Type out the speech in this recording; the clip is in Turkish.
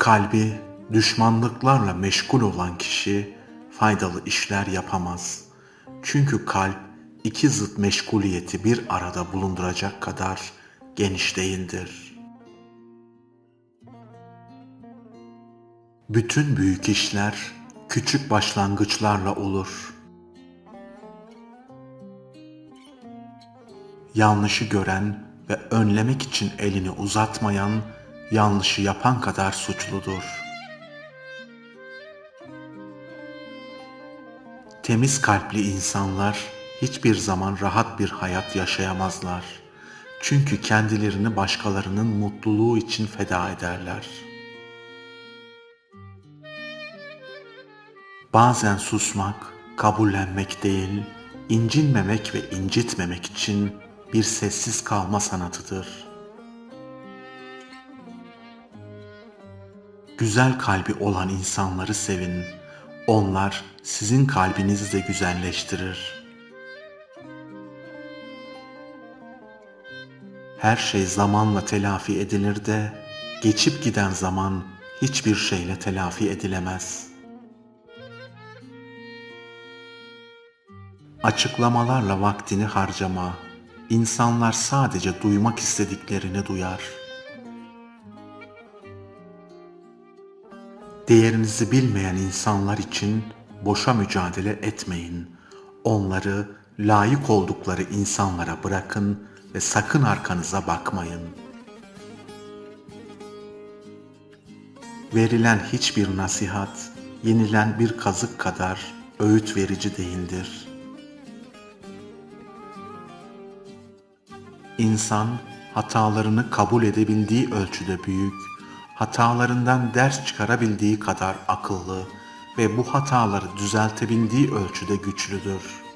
Kalbi düşmanlıklarla meşgul olan kişi faydalı işler yapamaz. Çünkü kalp iki zıt meşguliyeti bir arada bulunduracak kadar geniş değildir. Bütün büyük işler küçük başlangıçlarla olur. Yanlışı gören ve önlemek için elini uzatmayan yanlışı yapan kadar suçludur. Temiz kalpli insanlar hiçbir zaman rahat bir hayat yaşayamazlar. Çünkü kendilerini başkalarının mutluluğu için feda ederler. Bazen susmak, kabullenmek değil, incinmemek ve incitmemek için bir sessiz kalma sanatıdır. Güzel kalbi olan insanları sevin. Onlar sizin kalbinizi de güzelleştirir. Her şey zamanla telafi edilir de geçip giden zaman hiçbir şeyle telafi edilemez. Açıklamalarla vaktini harcama. İnsanlar sadece duymak istediklerini duyar. Değerinizi bilmeyen insanlar için boşa mücadele etmeyin. Onları layık oldukları insanlara bırakın ve sakın arkanıza bakmayın. Verilen hiçbir nasihat, yenilen bir kazık kadar öğüt verici değildir. İnsan hatalarını kabul edebildiği ölçüde büyük, hatalarından ders çıkarabildiği kadar akıllı ve bu hataları düzeltebildiği ölçüde güçlüdür.